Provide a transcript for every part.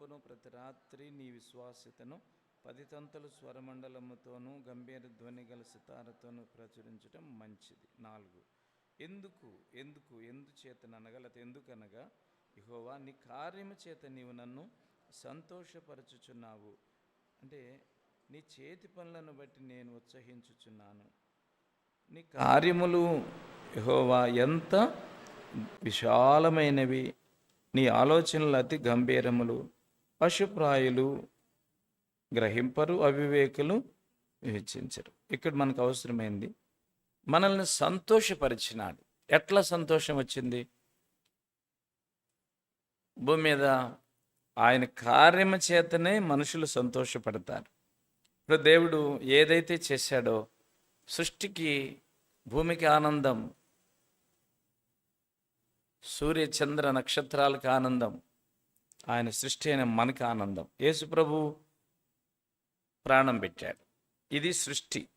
చొప్పును ప్రతి రాత్రి నీ విశ్వాస్యతను పది తంతులు స్వరమండలముతోనూ గంభీర ధ్వని గల సితారతోనూ ప్రచురించటం మంచిది. నాలుగు. ఎందుకు? ఎందుకు? ఎందుచేతననగా లేకపోతే ఎందుకనగా ఇహోవా నీ కార్యము చేత నీవు నన్ను సంతోషపరచుచున్నావు. అంటే నీ చేతి పనులను బట్టి నేను ఉత్సహించుచున్నాను. నీ కార్యములు ఇహోవా ఎంత విశాలమైనవి. నీ ఆలోచనలు అతి గంభీరములు. పశుప్రాయులు గ్రహింపరు అవివేకులు వివేచించరు. ఇక్కడ మనకు అవసరమైంది మనల్ని సంతోషపరిచినాడు. ఎట్లా సంతోషం వచ్చింది? భూమి మీద ఆయన కార్యము చేతనే మనుషులు సంతోషపడతారు. ఇప్పుడు దేవుడు ఏదైతే చేశాడో సృష్టికి భూమికి ఆనందం సూర్య చంద్ర నక్షత్రాలకు ఆనందం ఆయన సృష్టి అయిన మనకి ఆనందం. యేసుప్రభు ప్రాణం పెట్టాడు. ఇది సృష్టి.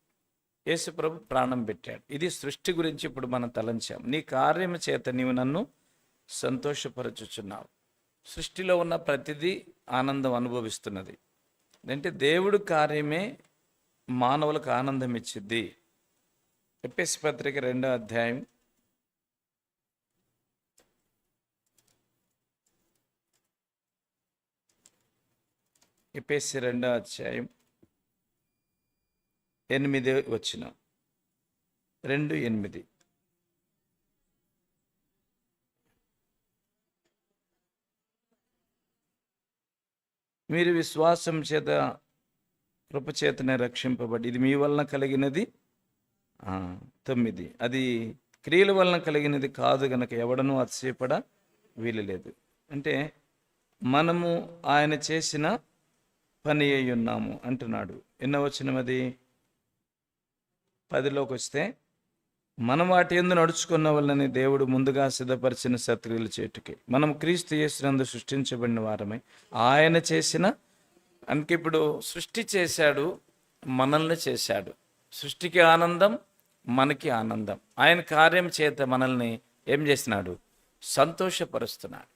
యేసుప్రభు ప్రాణం పెట్టాడు. ఇది సృష్టి గురించి ఇప్పుడు మనం తలంచాం నీ కార్యము చేత నీవు నన్ను సంతోషపరచుచున్నావు. సృష్టిలో ఉన్న ప్రతిదీ ఆనందం అనుభవిస్తున్నది. అంటే దేవుడు కార్యమే మానవులకు ఆనందం ఇచ్చిద్ది. ఎపిఎస్ పత్రిక రెండో అధ్యాయం ఎపిఎస్సి రెండో అధ్యాయం ఎనిమిది వచ్చిన రెండు ఎనిమిది. మీరు విశ్వాసం చేత కృపచేతనే రక్షింపబడి ఇది మీ వలన కలిగినది? తొమ్మిది. అది క్రియల వలన కలిగినది కాదు గనక ఎవడనూ అతిశయపడ వీలులేదు అంటే మనము ఆయన చేసిన పని అయి ఉన్నాము అంటున్నాడు. ఎన్నో వచ్చినది పదిలోకి వస్తే మనం వాటి ఎందు నడుచుకున్న వల్లని దేవుడు ముందుగా సిద్ధపరిచిన సత్క్రియలు చేటుకి. మనం క్రీస్తు యేసునందు సృష్టించబడిన వారమై ఆయన చేసిన అందుకే ఇప్పుడు సృష్టి చేశాడు మనల్ని చేశాడు. సృష్టికి ఆనందం మనకి ఆనందం. ఆయన కార్యం చేత మనల్ని ఏం చేసినాడు? సంతోషపరుస్తున్నాడు.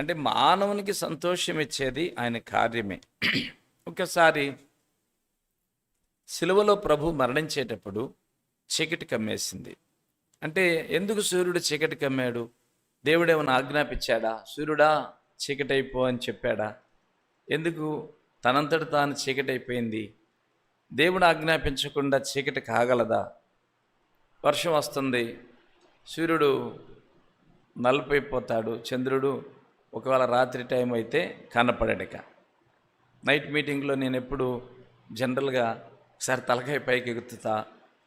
అంటే మానవునికి సంతోషం ఇచ్చేది ఆయన కార్యమే. ఒకసారి సిలువలో ప్రభు మరణించేటప్పుడు చీకటి కమ్మేసింది. అంటే ఎందుకు సూర్యుడు చీకటి కమ్మాడు? దేవుడు ఏమైనా ఆజ్ఞాపించాడా? సూర్యుడా చీకటి అయిపో అని చెప్పాడా? ఎందుకు? తనంతట తాను చీకటి అయిపోయింది దేవుడు ఆజ్ఞాపించకుండా చీకటి కాగలదా? వర్షం వస్తుంది. సూర్యుడు నలుపైపోతాడు చంద్రుడు ఒకవేళ రాత్రి టైం అయితే కనపడడిక నైట్ మీటింగ్లో నేను ఎప్పుడు జనరల్గా ఒకసారి తలకాయ పైకి ఎగుతుతా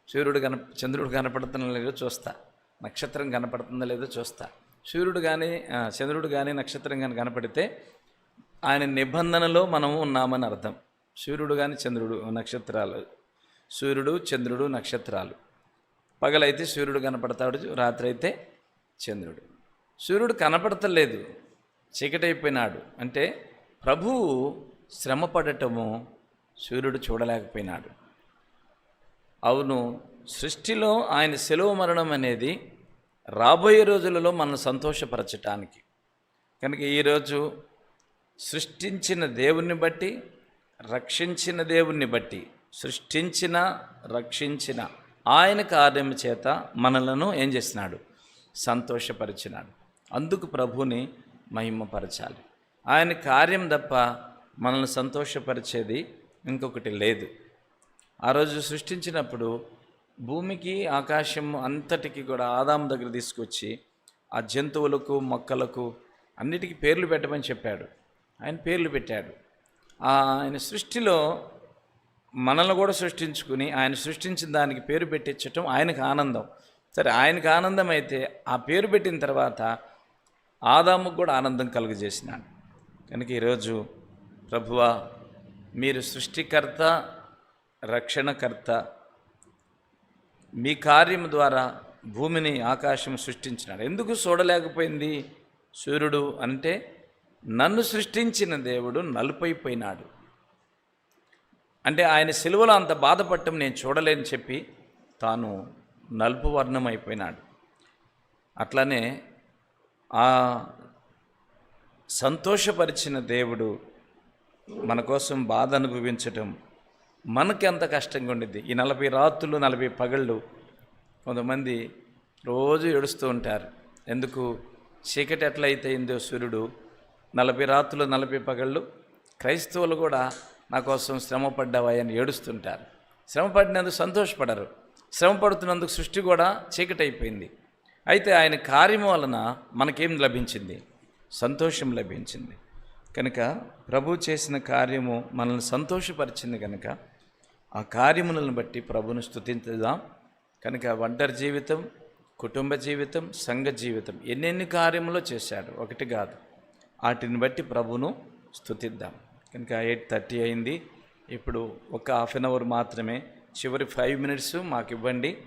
సూర్యుడు కన చంద్రుడు కనపడుతుందో లేదో చూస్తా నక్షత్రం కనపడుతుందో లేదో చూస్తా. సూర్యుడు కానీ చంద్రుడు కానీ నక్షత్రం కానీ కనపడితే ఆయన నిబంధనలో మనము ఉన్నామని అర్థం. సూర్యుడు కానీ చంద్రుడు నక్షత్రాలు. సూర్యుడు చంద్రుడు నక్షత్రాలు. పగలైతే సూర్యుడు కనపడతాడు రాత్రి అయితే చంద్రుడు. సూర్యుడు కనపడతలేదు. చీకటైపోయినాడు. అంటే ప్రభువు శ్రమ పడటము సూర్యుడు చూడలేకపోయినాడు. అవును సృష్టిలో ఆయన సెలవు మరణం అనేది రాబోయే రోజులలో మనం సంతోషపరచటానికి. కనుక ఈరోజు సృష్టించిన దేవుణ్ణి బట్టి రక్షించిన దేవుణ్ణి బట్టి సృష్టించిన రక్షించిన ఆయన కార్యం చేత మనలను ఏం చేసినాడు? సంతోషపరిచినాడు. అందుకు ప్రభుని మహిమపరచాలి. ఆయన కార్యం తప్ప మనల్ని సంతోషపరిచేది ఇంకొకటి లేదు. ఆ రోజు సృష్టించినప్పుడు భూమికి ఆకాశం అంతటికి కూడా ఆదాం దగ్గర తీసుకొచ్చి ఆ జంతువులకు మొక్కలకు అన్నిటికీ పేర్లు పెట్టమని చెప్పాడు. ఆయన పేర్లు పెట్టాడు. ఆ ఆయన సృష్టిలో మనల్ని కూడా సృష్టించుకుని ఆయన సృష్టించిన దానికి పేరు పెట్టించటం ఆయనకు ఆనందం. సరే ఆయనకు ఆనందం అయితే ఆ పేరు పెట్టిన తర్వాత ఆదాముకు కూడా ఆనందం కలుగజేసినాడు. కనుక ఈరోజు ప్రభువా మీరు సృష్టికర్త రక్షణకర్త మీ కార్యం ద్వారా భూమిని ఆకాశం సృష్టించినాడు ఎందుకు చూడలేకపోయింది సూర్యుడు అంటే నన్ను సృష్టించిన దేవుడు నలుపైపోయినాడు. అంటే ఆయన సిలువలో అంత బాధపడటం నేను చూడలేని చెప్పి తాను నలుపు వర్ణం అయిపోయినాడు అట్లనే ఆ సంతోషపరిచిన దేవుడు మన కోసం బాధ అనుభవించటం మనకి ఎంత కష్టంగా ఉండిద్ది. ఈ నలభై రాత్రులు నలభై పగళ్ళు కొంతమంది రోజు ఏడుస్తూ ఉంటారు. ఎందుకు? చీకటి ఎట్లయితే అయిందో సూర్యుడు నలభై రాత్రులు నలభై పగళ్ళు క్రైస్తవులు కూడా నా కోసం శ్రమ పడ్డావా ఏడుస్తుంటారు శ్రమ పడినందుకు సంతోషపడరు. శ్రమ పడుతున్నందుకు సృష్టి కూడా చీకటి అయిపోయింది అయితే ఆయన కార్యం వలన మనకేం లభించింది? సంతోషం లభించింది. కనుక ప్రభు చేసిన కార్యము మనల్ని సంతోషపరిచింది కనుక ఆ కార్యములను బట్టి ప్రభును స్థుతించుదాం కనుక ఒంటరి జీవితం కుటుంబ జీవితం సంఘ జీవితం ఎన్నెన్ని కార్యములో చేశాడు? ఒకటి కాదు. వాటిని బట్టి ప్రభును స్థుతిద్దాం కనుక ఎయిట్ థర్టీ అయింది. ఇప్పుడు ఒక హాఫ్ అన్ అవర్ మాత్రమే. చివరి ఫైవ్ మినిట్స్ మాకు ఇవ్వండి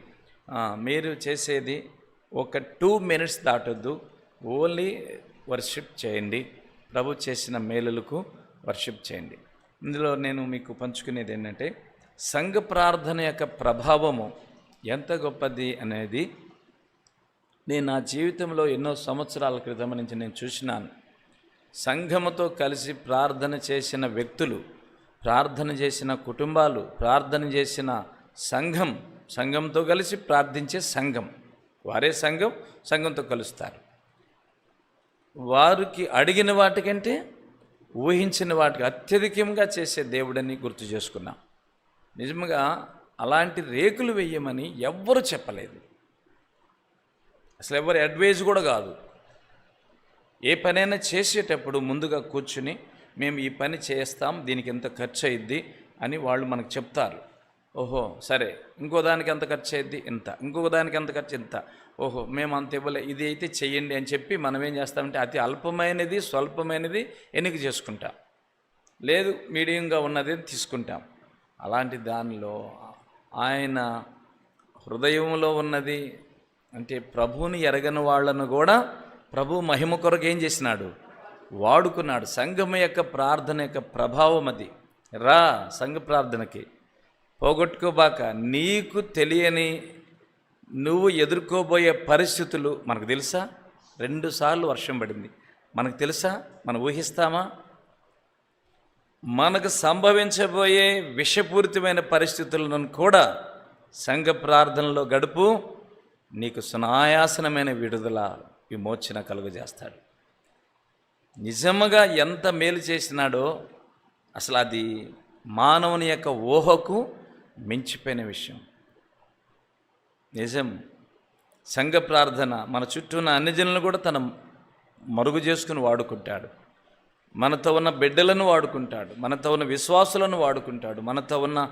మీరు చేసేది ఒక టూ మినిట్స్ దాటొద్దు. ఓన్లీ వర్షిప్ చేయండి. ప్రభు చేసిన మేలులకు వర్షిప్ చేయండి. ఇందులో నేను మీకు పంచుకునేది ఏంటంటే సంఘ ప్రార్థన యొక్క ప్రభావము ఎంత గొప్పది అనేది నేను నా జీవితంలో ఎన్నో సంవత్సరాల క్రితం నుంచి నేను చూసినాను. సంఘముతో కలిసి ప్రార్థన చేసిన వ్యక్తులు ప్రార్థన చేసిన కుటుంబాలు ప్రార్థన చేసిన సంఘం సంఘంతో కలిసి ప్రార్థించే సంఘం. వారే సంఘం సంఘంతో కలుస్తారు. వారికి అడిగిన వాటికంటే ఊహించిన వాటికి అత్యధికంగా చేసే దేవుడని గుర్తు చేసుకున్నాం. నిజంగా అలాంటి రేకులు వేయమని ఎవ్వరు చెప్పలేదు. అసలు ఎవరు అడ్వైజ్ కూడా కాదు. ఏ పనైనా చేసేటప్పుడు ముందుగా కూర్చుని మేము ఈ పని చేస్తాం దీనికి ఎంత ఖర్చు అయ్యిద్ది అని వాళ్ళు మనకు చెప్తారు. ఓహో సరే. ఇంకో దానికి ఎంత ఖర్చు అయ్యిద్ది? ఇంత. ఇంకొక దానికి ఎంత ఖర్చు? ఇంత. ఓహో మేము అంత ఇవ్వలే. ఇది అయితే చెయ్యండి అని చెప్పి మనం ఏం చేస్తామంటే అతి అల్పమైనది స్వల్పమైనది ఎన్నిక చేసుకుంటాం. లేదు మీడియంగా ఉన్నది తీసుకుంటాం. అలాంటి దానిలో ఆయన హృదయంలో ఉన్నది అంటే ప్రభువుని ఎరగని వాళ్ళను కూడా ప్రభు మహిమ కొరకు ఏం చేసినాడు? వాడుకున్నాడు. సంఘం యొక్క ప్రార్థన యొక్క ప్రభావం అది. రా సంఘ ప్రార్థనకి. పోగొట్టుకోబాక నీకు తెలియని నువ్వు ఎదుర్కోబోయే పరిస్థితులు మనకు తెలుసా? రెండుసార్లు వర్షం పడింది. మనకు తెలుసా? మనం ఊహిస్తామా? మనకు సంభవించబోయే విషపూరితమైన పరిస్థితులను కూడా సంఘ ప్రార్థనలో గడుపు నీకు సునాయాసనమైన విడుదల విమోచన కలుగజేస్తాడు. నిజముగా ఎంత మేలు చేసినాడో అసలు అది మానవుని యొక్క ఊహకు మించిపోయిన విషయం. నిజం. సంఘ ప్రార్థన మన చుట్టూ ఉన్న అన్ని జనులను కూడా తన మరుగు చేసుకుని వాడుకుంటాడు. మనతో ఉన్న బిడ్డలను వాడుకుంటాడు. మనతో ఉన్న విశ్వాసులను వాడుకుంటాడు. మనతో ఉన్న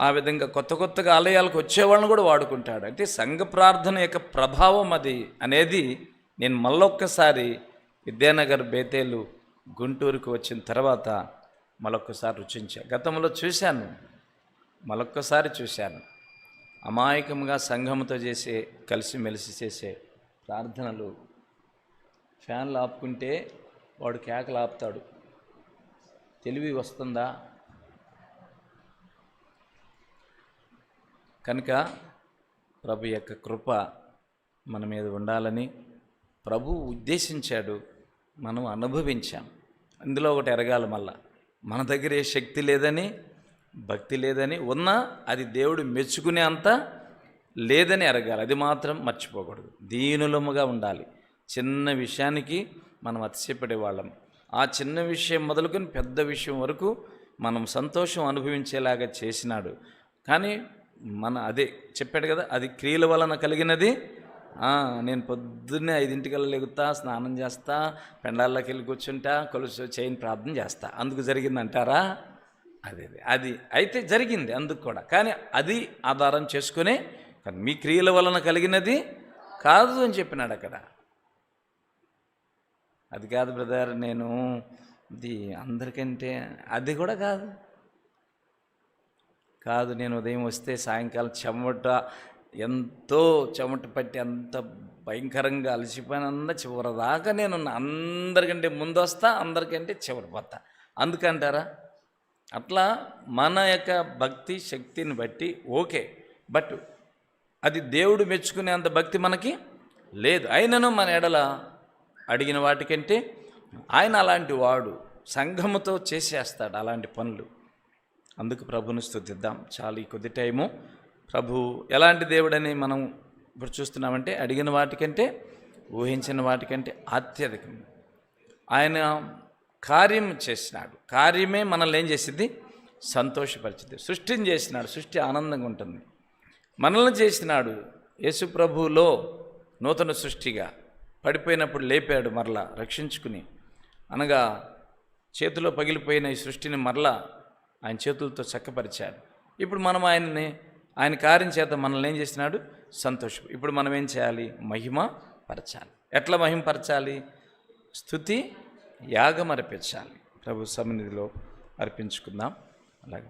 ఆ విధంగా కొత్త కొత్తగా ఆలయాలకు వచ్చేవాళ్ళని కూడా వాడుకుంటాడు. అంటే సంఘ ప్రార్థన యొక్క ప్రభావం అది అనేది నేను మళ్ళొక్కసారి విద్యానగర్ బేతేలు గుంటూరుకు వచ్చిన తర్వాత మళ్ళొక్కసారి రుచించా. గతంలో చూశాను. మరొక్కసారి చూశాను. అమాయకంగా సంఘముతో చేసే కలిసిమెలిసి చేసే ప్రార్థనలు. ఫ్యాన్లు ఆపుకుంటే వాడు కేకలు ఆపుతాడు. తెలివి వస్తుందా? కనుక ప్రభు యొక్క కృప మన మీద ఉండాలని ప్రభు ఉద్దేశించాడు. మనం అనుభవించాం. అందులో ఒకటి ఎరగాలి మళ్ళా. మన దగ్గర ఏ శక్తి లేదని భక్తి లేదని ఉన్నా అది దేవుడు మెచ్చుకునే అంత లేదని ఎరగాలి అది మాత్రం మర్చిపోకూడదు. దీనులముగా ఉండాలి. చిన్న విషయానికి మనం అతిశయపడే వాళ్ళం. ఆ చిన్న విషయం మొదలుకొని పెద్ద విషయం వరకు మనం సంతోషం అనుభవించేలాగా చేసినాడు. కానీ మన అదే చెప్పాడు కదా అది క్రియల వలన కలిగినది. నేను పొద్దున్నే ఐదింటికల్లా లెగుతా స్నానం చేస్తా పెండాల్లోకి వెళ్ళి కూర్చుంటా కొలుసు చేయని ప్రార్థన చేస్తా. అందుకు జరిగిందంటారా? అదే అదే. అది అయితే జరిగింది అందుకు కూడా. కానీ అది ఆధారం చేసుకునే కానీ మీ క్రియల వలన కలిగినది కాదు అని చెప్పినాడు అక్కడ. అది కాదు బ్రదర్ నేను ఇది అందరికంటే అది కూడా కాదు. కాదు నేను ఉదయం వస్తే సాయంకాలం చెమట ఎంతో చెమట పట్టి అంత భయంకరంగా అలసిపోయినంత చివరిదాకా నేను అందరికంటే ముందు వస్తా అందరికంటే చివరి పోతా. అందుకంటారా? అట్లా మన యొక్క భక్తి శక్తిని బట్టి ఓకే. బట్ అది దేవుడు మెచ్చుకునేంత భక్తి మనకి లేదు. అయినను మన ఎడల అడిగిన వాటికంటే ఆయన అలాంటి వాడు సంఘముతో చేసేస్తాడు అలాంటి పనులు. అందుకు ప్రభుని స్థుతిద్దాం చాలు ఈ కొద్ది టైము. ప్రభు ఎలాంటి దేవుడని మనం ఇప్పుడు చూస్తున్నామంటే అడిగిన వాటికంటే ఊహించిన వాటికంటే అత్యధికం ఆయన కార్యం చేసినాడు. కార్యమే మనల్ని ఏం చేసింది సంతోషపరిచింది సృష్టిని చేసినాడు. సృష్టి ఆనందంగా ఉంటుంది. మనల్ని చేసినాడు యేసు ప్రభువులో నూతన సృష్టిగా. పడిపోయినప్పుడు లేపాడు మరలా రక్షించుకుని. అనగా చేతిలో పగిలిపోయిన ఈ సృష్టిని మరలా ఆయన చేతులతో చక్కపరిచాడు. ఇప్పుడు మనం ఆయన్ని ఆయన కార్యం చేత మనల్ని ఏం చేసినాడు? సంతోషం ఇప్పుడు మనం ఏం చేయాలి? మహిమ పరచాలి ఎట్లా మహిమపరచాలి? స్థుతి యాగం అర్పించాలి ప్రభు సన్నిధిలో అర్పించుకుందాం. అలాగే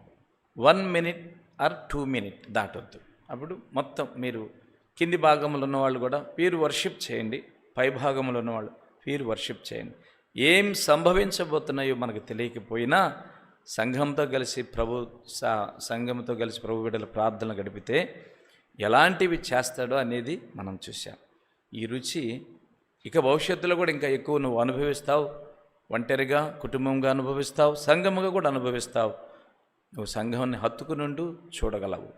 one minute or two minute దాటొద్దు. అప్పుడు మొత్తం మీరు కింది భాగంలో ఉన్నవాళ్ళు కూడా వీరు వర్షిప్ చేయండి. పై భాగంలో ఉన్నవాళ్ళు వీరు వర్షిప్ చేయండి. ఏం సంభవించబోతున్నాయో మనకు తెలియకపోయినా సంఘంతో కలిసి ప్రభు స- సంఘంతో కలిసి ప్రభు బిడ్డల ప్రార్థనలు గడిపితే ఎలాంటివి చేస్తాడో అనేది మనం చూసాం ఈ రుచి ఇక భవిష్యత్తులో కూడా ఇంకా ఎక్కువ నువ్వు అనుభవిస్తావు. ఒంటరిగా కుటుంబంగా అనుభవిస్తావు సంఘముగా కూడా అనుభవిస్తావు. నువ్వు సంఘాన్ని హత్తుకునుండు చూడగలవు.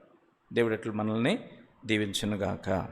దేవుడు ఎట్లు మనల్ని దీవించునుగాక.